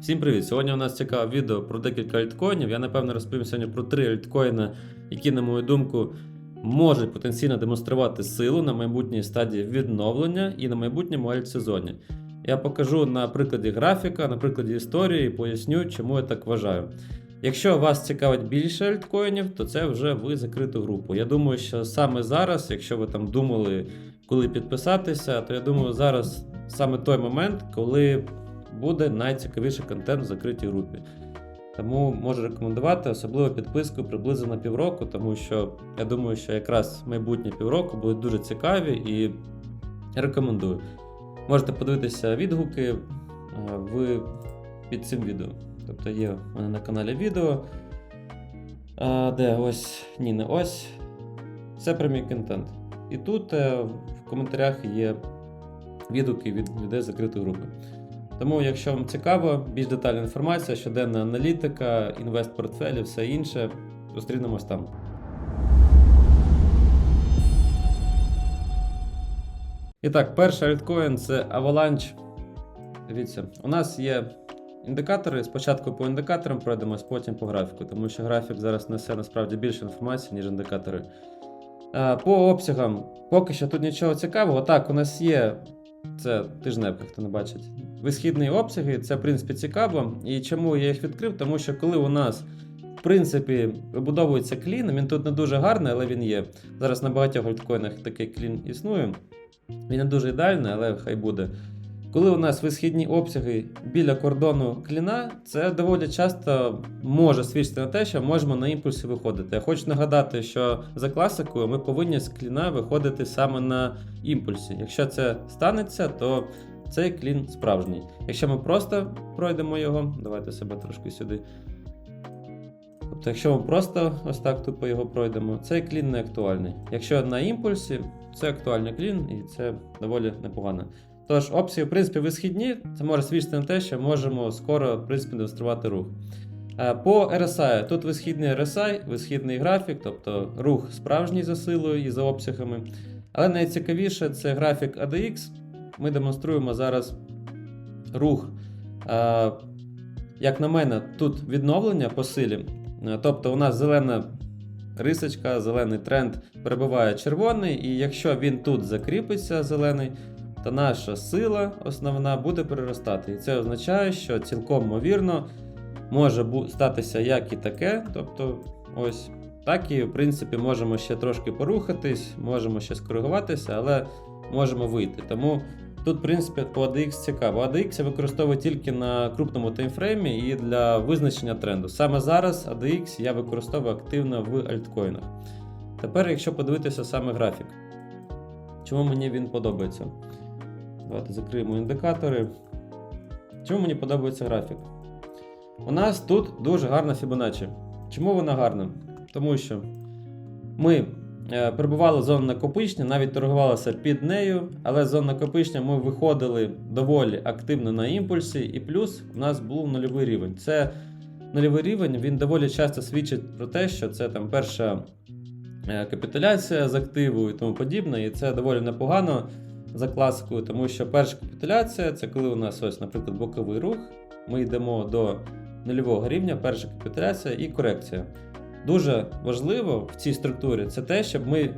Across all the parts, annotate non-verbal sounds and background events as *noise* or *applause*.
Всім привіт! Сьогодні у нас цікаве відео про декілька альткоїнів. Я напевно розповім сьогодні про три альткоїни, які, на мою думку, можуть потенційно демонструвати силу на майбутній стадії відновлення і на майбутньому альтсезоні. Я покажу на прикладі графіка, на прикладі історії і поясню, чому я так вважаю. Якщо вас цікавить більше альткоїнів, то це вже ви закриту групу. Я думаю, що саме зараз, якщо ви там думали, коли підписатися, то я думаю, зараз саме той момент, коли буде найцікавіший контент в закритій групі. Тому можу рекомендувати особливо підписку приблизно на півроку, тому що я думаю, що якраз майбутні півроку будуть дуже цікаві і рекомендую. Можете подивитися відгуки е, в, під цим відео. Тобто є у мене на каналі відео. Де ось, ні, не ось. Це прямий контент. І тут е, в коментарях є відгуки від людей закритої групи. Тому, якщо вам цікаво, більш детальна інформація, щоденна аналітика, інвест-портфелі, все інше, зустрінемось там. І так, перший альткоін це Avalanche. Дивіться, у нас є індикатори. Спочатку по індикаторам пройдемось, потім по графіку, тому що графік зараз несе насправді більше інформації, ніж індикатори. Е, По обсягам, поки що тут нічого цікавого. Так, у нас є. Це тижневка, хто не бачить. Висхідні обсяги, це в принципі цікаво. І чому я їх відкрив? Тому що коли у нас в принципі вибудовується клін, він тут не дуже гарний, але він є. Зараз на багатьох альткоїнах такий клін існує. Він не дуже ідеальний, але хай буде. Коли у нас висхідні обсяги біля кордону кліна, це доволі часто може свідчити на те, що можемо на імпульсі виходити. Я хочу нагадати, що за класикою ми повинні з кліна виходити саме на імпульсі. Якщо це станеться, то цей клін справжній. Якщо ми просто пройдемо його, давайте себе трошки сюди. Тобто, якщо ми просто ось так тупо його пройдемо, цей клін не актуальний. Якщо на імпульсі, це актуальний клін і це доволі непогано. Тож, опції, в принципі, висхідні, це може свідчити на те, що можемо скоро в принципі, демонструвати рух. Е, По RSI, тут висхідний RSI, висхідний графік, тобто рух справжній за силою і за обсягами. Але найцікавіше це графік ADX. Ми демонструємо зараз рух. Е, Як на мене, тут відновлення по силі. Е, Тобто, у нас зелена рисочка, зелений тренд перебуває червоний, і якщо він тут закріпиться, зелений, то наша сила основна буде переростати. І це означає, що цілком ймовірно може статися як і таке, тобто ось так і в принципі можемо ще трошки порухатись, можемо ще скоригуватися, але можемо вийти. Тому тут, в принципі, по ADX цікаво. ADX я використовую тільки на крупному таймфреймі і для визначення тренду. Саме зараз ADX я використовую активно в альткоїнах. Тепер, якщо подивитися саме графік, чому мені він подобається? Давайте закриємо індикатори. Чому мені подобається графік? У нас тут дуже гарна Fibonacci. Чому вона гарна? Тому що ми е, перебували в зоні накопичення, навіть торгувалися під нею, але з зони накопичення ми виходили доволі активно на імпульсі, і плюс у нас був нульовий рівень. Це нульовий рівень він доволі часто свідчить про те, що це там перша е, капітуляція з активу і тому подібне, і це доволі непогано за класикою, тому що перша капітуляція це коли у нас ось, наприклад, боковий рух. Ми йдемо до нульового рівня, перша капітуляція і корекція. Дуже важливо в цій структурі це те, щоб ми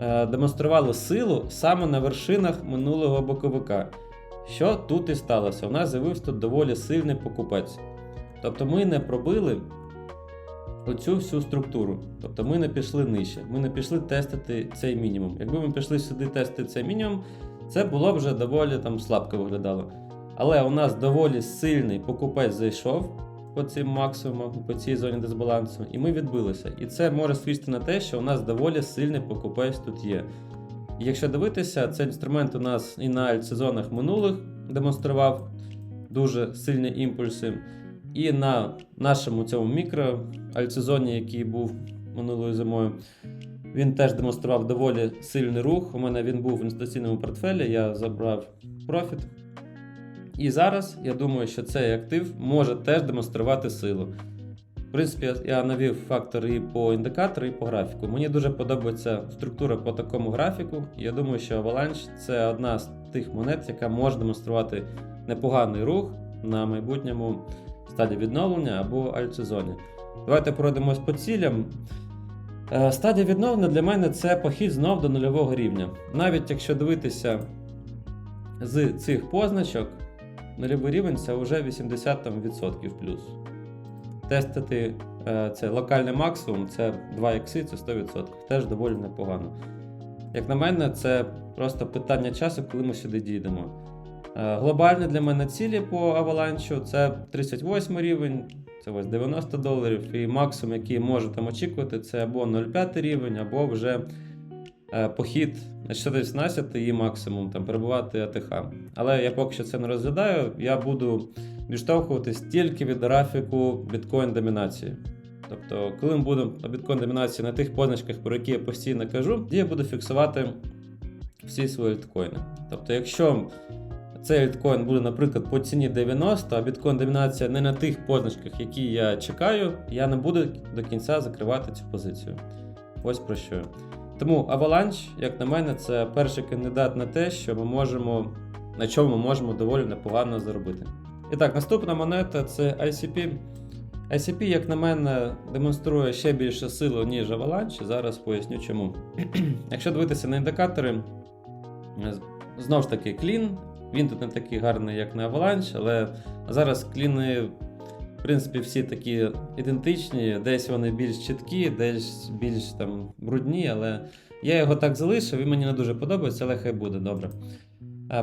е, демонстрували силу саме на вершинах минулого боковика. Що тут і сталося? У нас з'явився тут доволі сильний покупець. Тобто ми не пробили оцю всю структуру. Тобто ми не пішли нижче, ми не пішли тестити цей мінімум. Якби ми пішли сюди тестити цей мінімум, це було вже доволі там слабко виглядало. Але у нас доволі сильний покупець зайшов по цим максимумам, по цій зоні дисбалансу, і ми відбилися. І це може свідчити на те, що у нас доволі сильний покупець тут є. Якщо дивитися, цей інструмент у нас і на альтсезонах минулих демонстрував дуже сильні імпульси. І на нашому цьому мікро альтсезоні, який був минулою зимою, він теж демонстрував доволі сильний рух. У мене він був в інвестиційному портфелі, я забрав профіт. І зараз я думаю, що цей актив може теж демонструвати силу. В принципі, я навів фактори і по індикатору, і по графіку. Мені дуже подобається структура по такому графіку. Я думаю, що Avalanche це одна з тих монет, яка може демонструвати непоганий рух на майбутньому стадії відновлення або альтсезоні. Давайте пройдемось по цілям. Е, Стадія відновлення для мене це похід знов до нульового рівня. Навіть якщо дивитися з цих позначок, нульовий рівень це вже 80% плюс. Тестити е, це локальний максимум, це 2 ікси, це 100%. Теж доволі непогано. Як на мене, це просто питання часу, коли ми сюди дійдемо. Е, Глобальні для мене цілі по Avalanche це 38 рівень, це ось 90 доларів, і максимум, який можу там очікувати, це або 0,5 рівень, або вже е, похід на 418 і максимум там перебувати АТХ. Але я поки що це не розглядаю, я буду відштовхуватись тільки від графіку біткоін домінації. Тобто, коли ми будемо на біткоін домінації на тих позначках, про які я постійно кажу, я буду фіксувати всі свої альткоїни. Тобто, якщо цей альткоін буде, наприклад, по ціні 90, а біткоін домінація не на тих позначках, які я чекаю, я не буду до кінця закривати цю позицію. Ось про що. Тому Avalanche, як на мене, це перший кандидат на те, що ми можемо, на чому ми можемо доволі непогано заробити. І так, наступна монета це ICP. ICP, як на мене, демонструє ще більше силу, ніж Avalanche. Зараз поясню чому. *clears throat* Якщо дивитися на індикатори, з- знов ж таки клін. Він тут не такий гарний, як на Avalanche, але зараз кліни, в принципі, всі такі ідентичні, десь вони більш чіткі, десь більш там брудні, але я його так залишив, і мені не дуже подобається, але хай буде добре.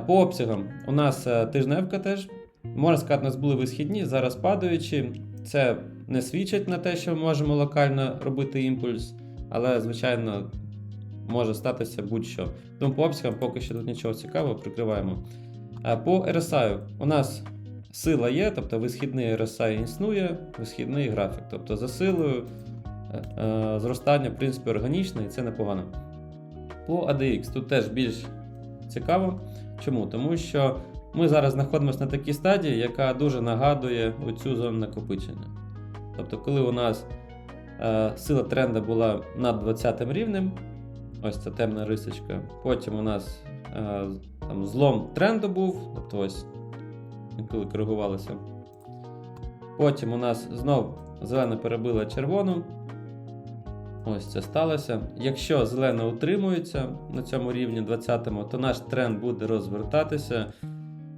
По обсягам, у нас е, тижневка теж. Можна сказати, у нас були висхідні, зараз падаючі. Це не свідчить на те, що ми можемо локально робити імпульс, але, звичайно, може статися будь-що. Тому по обсягам поки що тут нічого цікавого, прикриваємо. По RSI у нас сила є, тобто висхідний RSI існує, висхідний графік. Тобто за силою е, е, зростання, в принципі, органічне і це непогано. По ADX тут теж більш цікаво. Чому? Тому що ми зараз знаходимося на такій стадії, яка дуже нагадує оцю зону накопичення. Тобто, коли у нас е, сила тренда була над 20 рівнем, ось ця темна рисочка, потім у нас там злом тренду був, тобто ось коли коригувалося. Потім у нас знов зелена перебила червону. Ось це сталося. Якщо зелена утримується на цьому рівні 20-му, то наш тренд буде розвертатися.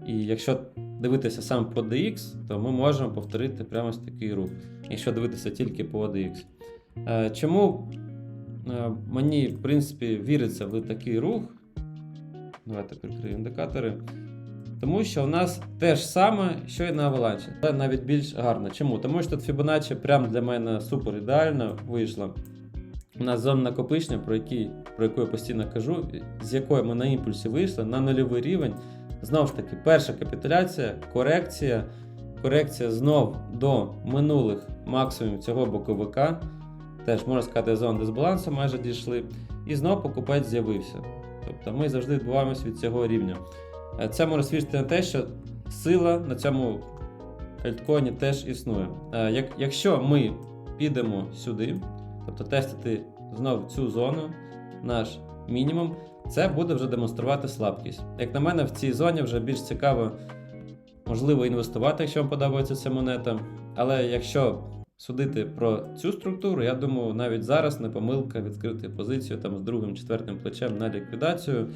І якщо дивитися саме по DX, то ми можемо повторити прямо ось такий рух. Якщо дивитися тільки по DX. Е, Чому е, мені, в принципі, віриться в такий рух? Давайте прикрию індикатори. Тому що у нас те ж саме, що і на Avalanche, але навіть більш гарно. Чому? Тому що тут Fibonacci прям для мене супер ідеально вийшла. У нас зона накопичення, про, який, про яку я постійно кажу, з якої ми на імпульсі вийшли на нульовий рівень. Знову ж таки, перша капітуляція, корекція, корекція знов до минулих максимумів цього боковика. Теж можна сказати, зона дисбалансу майже дійшли. І знов покупець з'явився. Тобто ми завжди відбуваємося від цього рівня. Е, Це може свідчити на те, що сила на цьому альткоїні теж існує. Е, Як, якщо ми підемо сюди, тобто тестити знову цю зону, наш мінімум, це буде вже демонструвати слабкість. Як на мене, в цій зоні вже більш цікаво, можливо, інвестувати, якщо вам подобається ця монета. Але якщо судити про цю структуру, я думаю, навіть зараз не помилка відкрити позицію там з другим, четвертим плечем на ліквідацію.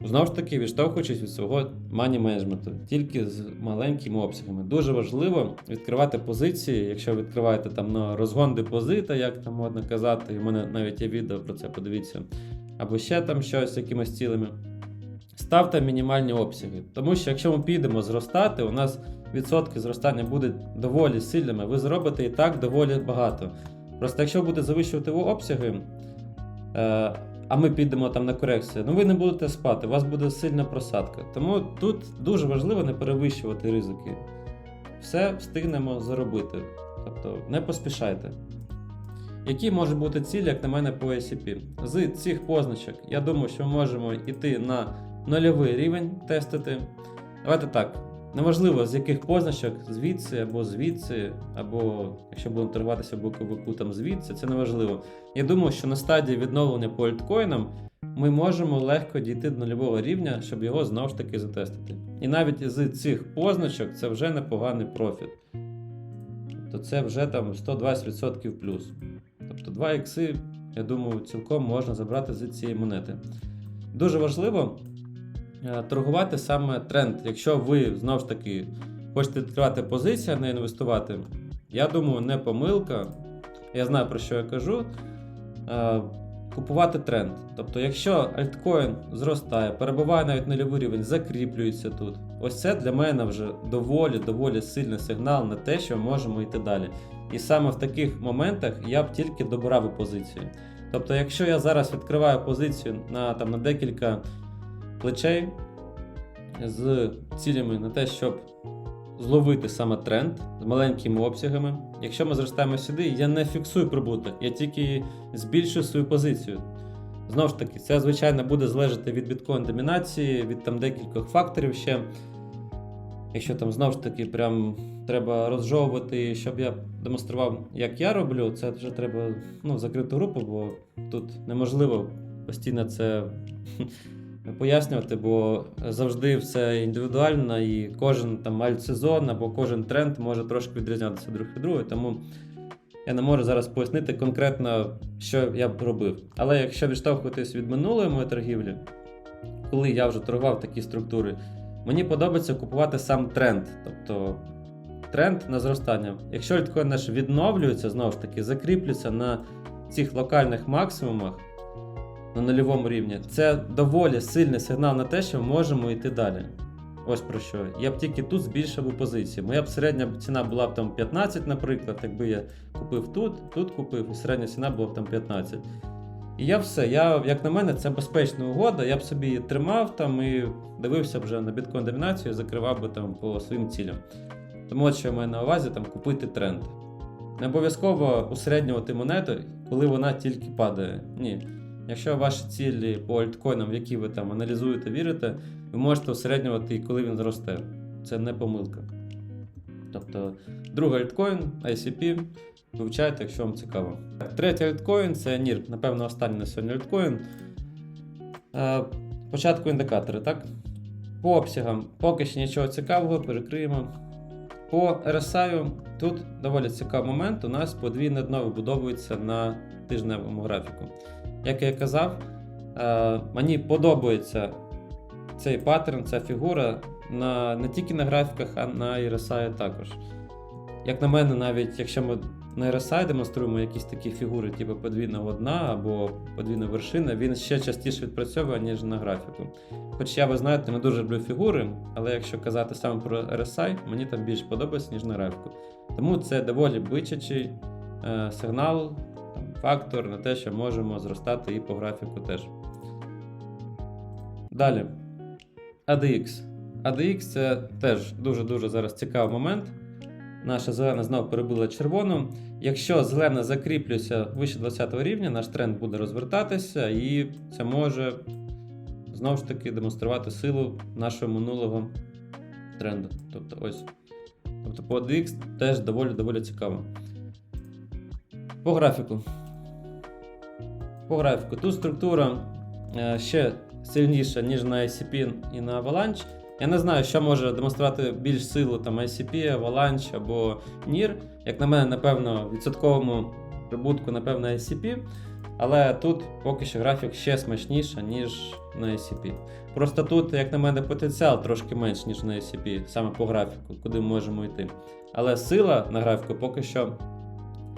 Знову ж таки, відштовхуючись від свого мані менеджменту, тільки з маленькими обсягами. Дуже важливо відкривати позиції, якщо відкриваєте там на розгон депозита, як там можна казати, і в мене навіть є відео про це, подивіться, або ще там щось з якимись цілими. Ставте мінімальні обсяги. Тому що якщо ми підемо зростати, у нас відсотки зростання будуть доволі сильними, ви зробите і так доволі багато. Просто якщо буде завищувати обсяги, е, а ми підемо там на корекцію, ну ви не будете спати, у вас буде сильна просадка. Тому тут дуже важливо не перевищувати ризики. Все встигнемо заробити. Тобто не поспішайте. Які можуть бути цілі, як на мене, по SCP? З цих позначок, я думаю, що ми можемо йти на нульовий рівень тестити. Давайте так. Неважливо, з яких позначок, звідси або звідси, або якщо будемо торгуватися боковику там звідси, це неважливо. Я думаю, що на стадії відновлення по альткоїнам ми можемо легко дійти до нульового рівня, щоб його знову ж таки затестити. І навіть з цих позначок це вже непоганий профіт. Тобто це вже там 120% плюс. Тобто 2 ікси, я думаю, цілком можна забрати з цієї монети. Дуже важливо торгувати саме тренд. Якщо ви знову ж таки хочете відкривати позиції, а не інвестувати, я думаю, не помилка. Я знаю про що я кажу. е, Купувати тренд. Тобто, якщо альткоін зростає, перебуває навіть на нульовий рівень, закріплюється тут. Ось це для мене вже доволі доволі сильний сигнал на те, що ми можемо йти далі. І саме в таких моментах я б тільки добирав позицію. Тобто, якщо я зараз відкриваю позицію на, там, на декілька плечей з цілями на те, щоб зловити саме тренд з маленькими обсягами. Якщо ми зростаємо сюди, я не фіксую прибуток, я тільки збільшую свою позицію. Знову ж таки, це звичайно буде залежати від біткоін домінації, від там декількох факторів ще. Якщо там знову ж таки прям треба розжовувати, щоб я демонстрував, як я роблю, це вже треба ну, закриту групу, бо тут неможливо постійно це пояснювати, бо завжди все індивідуально і кожен там альтсезон або кожен тренд може трошки відрізнятися друг від другого. Тому я не можу зараз пояснити конкретно, що я б робив. Але якщо відштовхуватись від минулої моєї торгівлі, коли я вже торгував такі структури, мені подобається купувати сам тренд. Тобто тренд на зростання. Якщо альткоін наш відновлюється, знову ж таки, закріплюється на цих локальних максимумах на нульовому рівні, це доволі сильний сигнал на те, що ми можемо йти далі. Ось про що. Я б тільки тут збільшив у позиції. Моя б середня ціна була б там 15, наприклад, якби я купив тут, тут купив, і середня ціна була б там 15. І я все, я, як на мене, це безпечна угода. Я б собі її тримав там і дивився вже на біткоін домінацію, і закривав би там по своїм цілям. Тому от що я маю на увазі там купити тренд. Не обов'язково усереднювати монету, коли вона тільки падає. Ні. Якщо ваші цілі по альткоїнам, в які ви там аналізуєте, вірите, ви можете усереднювати коли він зросте. Це не помилка. Тобто, другий альткоін, ICP, вивчайте, якщо вам цікаво. Третій альткоін це NIR, напевно, останній на сьогодні альткоін. Е, Спочатку індикатори, так? По обсягам поки що нічого цікавого, перекриємо. По RSI тут доволі цікавий момент. У нас подвійне дно вибудовується на тижневому графіку. Як я казав, е, мені подобається цей паттерн, ця фігура на, не тільки на графіках, а на RSI також. Як на мене, навіть якщо ми на RSI демонструємо якісь такі фігури, типу подвійного дна або подвійна вершина, він ще частіше відпрацьовує, ніж на графіку. Хоч я, ви знаєте, не дуже люблю фігури, але якщо казати саме про RSI, мені там більше подобається, ніж на графіку. Тому це доволі бичачий е, сигнал, фактор на те, що можемо зростати і по графіку теж. Далі. ADX. ADX це теж дуже-дуже зараз цікавий момент. Наша зелена знову перебила червону. Якщо зелена закріплюється вище 20 рівня, наш тренд буде розвертатися, і це може знову ж таки демонструвати силу нашого минулого тренду. Тобто ось. Тобто по ADX теж доволі доволі цікаво. По графіку. По графіку. Тут структура е, ще сильніша, ніж на ICP і на Avalanche. Я не знаю, що може демонструвати більш силу там ICP, Avalanche або NIR. Як на мене, напевно, в відсотковому прибутку, напевно, ICP. Але тут поки що графік ще смачніше, ніж на ICP. Просто тут, як на мене, потенціал трошки менш, ніж на ICP, саме по графіку, куди ми можемо йти. Але сила на графіку поки що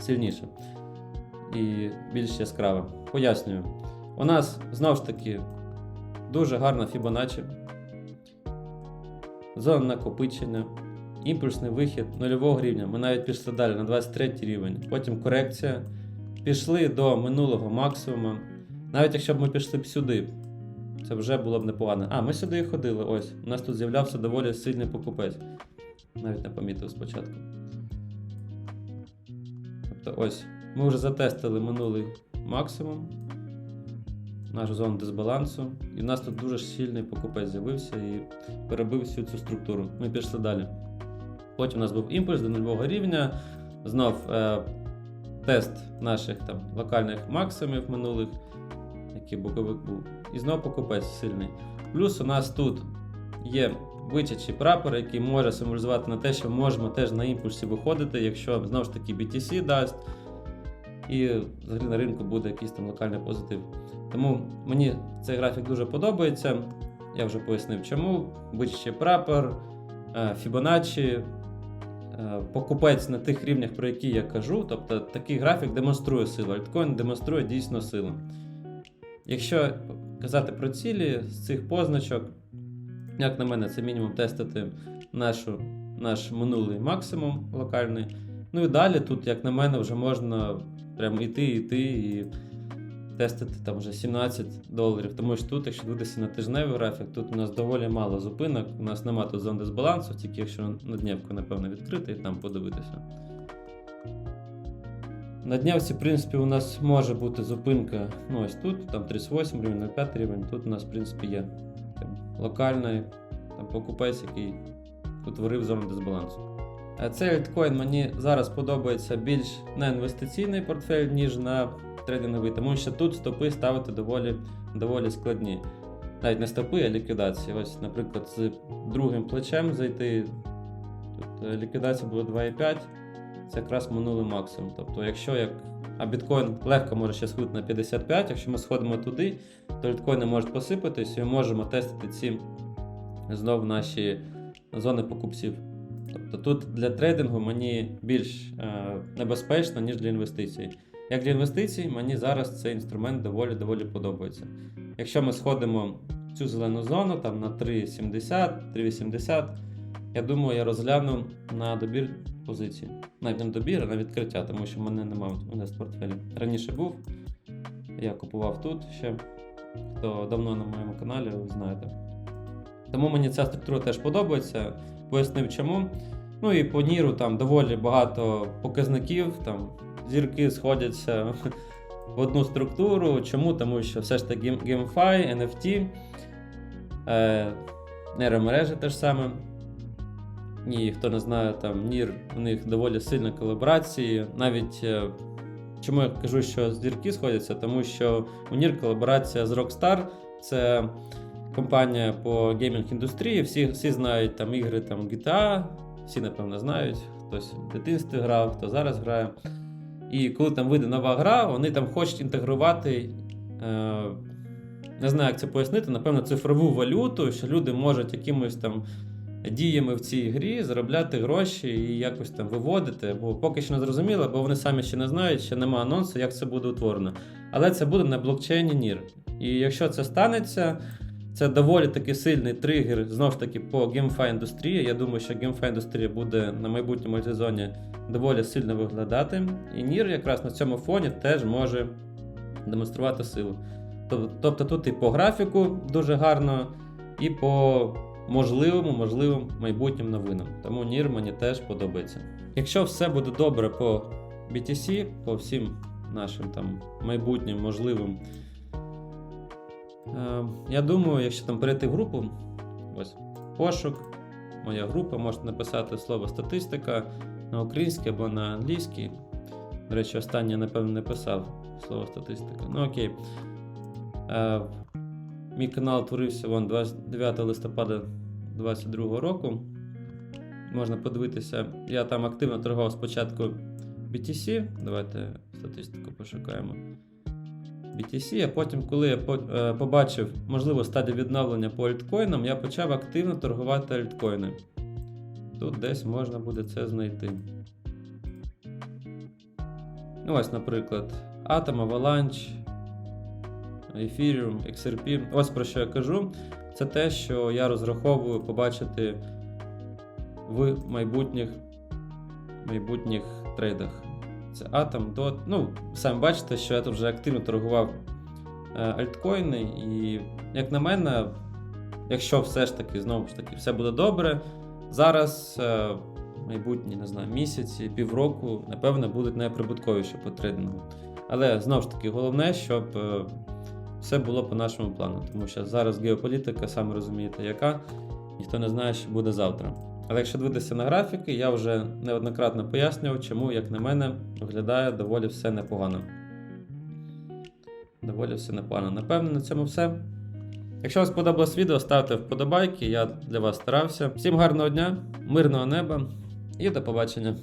сильніша і більш яскрава. Пояснюю. У нас знову ж таки дуже гарна Fibonacci зона накопичення, імпульсний вихід нульового рівня. Ми навіть пішли далі на 23 рівень. Потім корекція. Пішли до минулого максимуму. Навіть якщо б ми пішли б сюди, це вже було б непогано. А, ми сюди і ходили. Ось. У нас тут з'являвся доволі сильний покупець. Навіть не помітив спочатку. Тобто ось. Ми вже затестили минулий максимум. нашу зону дисбалансу. І в нас тут дуже сильний покупець з'явився і перебив всю цю структуру. Ми пішли далі. Потім у нас був імпульс до нульового рівня. Знов е, тест наших там локальних максимумів минулих, який боковик був. І знов покупець сильний. Плюс у нас тут є вичачий прапор, який може символізувати на те, що можемо теж на імпульсі виходити, якщо знову ж таки BTC дасть. І взагалі на ринку буде якийсь там локальний позитив. Тому мені цей графік дуже подобається. Я вже пояснив, чому. Вичачий прапор, е, Fibonacci, е, покупець на тих рівнях, про які я кажу. Тобто такий графік демонструє силу. Альткоін демонструє дійсно силу. Якщо казати про цілі з цих позначок, як на мене, це мінімум тестити нашу, наш минулий максимум локальний. Ну і далі тут, як на мене, вже можна прямо йти, йти і тестити там вже 17 доларів. Тому що тут, якщо дивитися на тижневий графік, тут у нас доволі мало зупинок. У нас нема тут зон дисбалансу, тільки якщо на днівку, напевно, відкрити і там подивитися. На днявці, в принципі, у нас може бути зупинка. Ну, ось тут, там 38 рівень, 05 рівень. Тут у нас, в принципі, є локальний там, покупець, який утворив зону дисбалансу. Е, Цей альткоін мені зараз подобається більш на інвестиційний портфель, ніж на трейдинговий, тому що тут стопи ставити доволі, доволі складні. Навіть не стопи, а ліквідації. Ось, наприклад, з другим плечем зайти. Тут е, ліквідація була 2,5, це якраз минулий максимум. Тобто, якщо як. А біткоін легко може ще сходити на 55, якщо ми сходимо туди, то біткоїни можуть посипатись і ми можемо тестити ці знов наші зони покупців. Тобто тут для трейдингу мені більш е, небезпечно, ніж для інвестицій. Як для інвестицій, мені зараз цей інструмент доволі доволі подобається. Якщо ми сходимо в цю зелену зону там на 3,70, 3,80, я думаю, я розгляну на добір позицій. Навіть не на добір, а на відкриття, тому що в мене немає в портфелі. Раніше був, я купував тут ще. Хто давно на моєму каналі, ви знаєте. Тому мені ця структура теж подобається. Пояснив чому. Ну і по Ніру там доволі багато показників, там зірки сходяться *laughs* в одну структуру. Чому? Тому що все ж таки GameFi, NFT, е, нейромережі теж саме. І хто не знає, там Нір, у них доволі сильні колаборації. Навіть е, чому я кажу, що зірки сходяться, тому що у Нір колаборація з Rockstar. Це компанія по геймінг індустрії. Всі, всі знають там ігри там GTA, всі, напевно, знають. Хтось в дитинстві грав, хто зараз грає. І коли там вийде нова гра, вони там хочуть інтегрувати. Е, не знаю, як це пояснити, напевно, цифрову валюту, що люди можуть якимось там діями в цій грі заробляти гроші і якось там виводити. Бо поки що не зрозуміло, бо вони самі ще не знають, ще немає анонсу, як це буде утворено. Але це буде на блокчейні NIR. І якщо це станеться, це доволі таки сильний тригер знову ж таки по GameFi індустрії. Я думаю, що GameFi індустрія буде на майбутньому сезоні доволі сильно виглядати. І NIR якраз на цьому фоні теж може демонструвати силу. Тобто тут і по графіку дуже гарно, і по можливому, можливим майбутнім новинам. Тому NIR мені теж подобається. Якщо все буде добре по BTC, по всім нашим там майбутнім можливим. Е, Я думаю, якщо там перейти в групу, ось пошук, моя група, можете написати слово статистика на українській або на англійській. До речі, останнє, напевно, не писав слово статистика. Ну окей. Е, Мій канал творився вон 29 листопада 2022 року. Можна подивитися, я там активно торгував спочатку BTC. Давайте статистику пошукаємо. BTC, а потім, коли я е, побачив можливу стадію відновлення по альткоїнам, я почав активно торгувати альткоїни. Тут десь можна буде це знайти. Ну, ось, наприклад, Atom, Avalanche, Ethereum, XRP. Ось про що я кажу. Це те, що я розраховую побачити в майбутніх, майбутніх трейдах. Це Atom, DOT. Ну, самі бачите, що я тут вже активно торгував е, альткоїни, і, як на мене, якщо все ж таки, знову ж таки, все буде добре, зараз е, майбутні, не знаю, місяці, півроку, напевно, будуть найприбутковіші по трейдингу. Але знову ж таки, головне, щоб е, все було по нашому плану. Тому що зараз геополітика, самі розумієте, яка ніхто не знає, що буде завтра. Але якщо дивитися на графіки, я вже неоднократно пояснював, чому, як на мене, виглядає доволі все непогано. Доволі все непогано. Напевно, на цьому все. Якщо вам сподобалось відео, ставте вподобайки, я для вас старався. Всім гарного дня, мирного неба і до побачення.